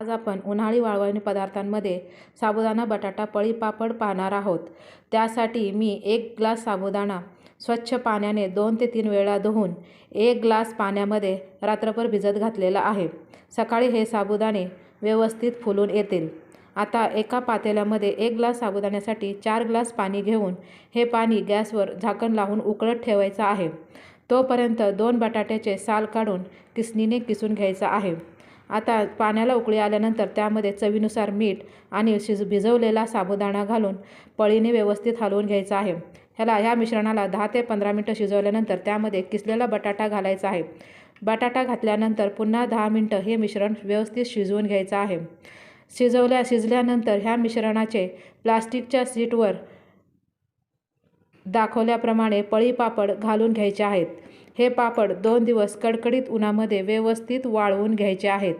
आज आपण उन्हाळी वाळवणी पदार्थांमध्ये साबुदाणा बटाटा पळी पापड पाहणार आहोत. त्यासाठी मी एक ग्लास साबुदाणा स्वच्छ पाण्याने दोन ते तीन वेळा धुवून एक ग्लास पाण्यामध्ये रात्रभर भिजत घातलेला आहे. सकाळी हे साबुदाणे व्यवस्थित फुलून येतील. आता एका पातेल्यामध्ये एक ग्लास साबुदाण्यासाठी चार ग्लास पाणी घेऊन हे पाणी गॅसवर झाकण लावून उकळत ठेवायचं आहे. तोपर्यंत दोन बटाट्याचे साल काढून किसणीने किसून घ्यायचं आहे. आता पाण्याला उकळी आल्यानंतर त्यामध्ये चवीनुसार मीठ आणि शिज भिजवलेला साबुदाणा घालून पळीने व्यवस्थित हलवून घ्यायचा आहे. ह्याला ह्या मिश्रणाला दहा ते पंधरा मिनटं शिजवल्यानंतर त्यामध्ये किसलेला बटाटा घालायचा आहे. बटाटा घातल्यानंतर पुन्हा दहा मिनटं हे मिश्रण व्यवस्थित शिजवून घ्यायचं आहे. शिजवल्या शिजल्यानंतर ह्या मिश्रणाचे प्लास्टिकच्या सीटवर दाखवल्याप्रमाणे पळी पापड घालून घ्यायचे आहेत. हे पापड दोन दिवस कडकडीत उन्हामध्ये व्यवस्थित वाळवून घ्यायचे आहेत.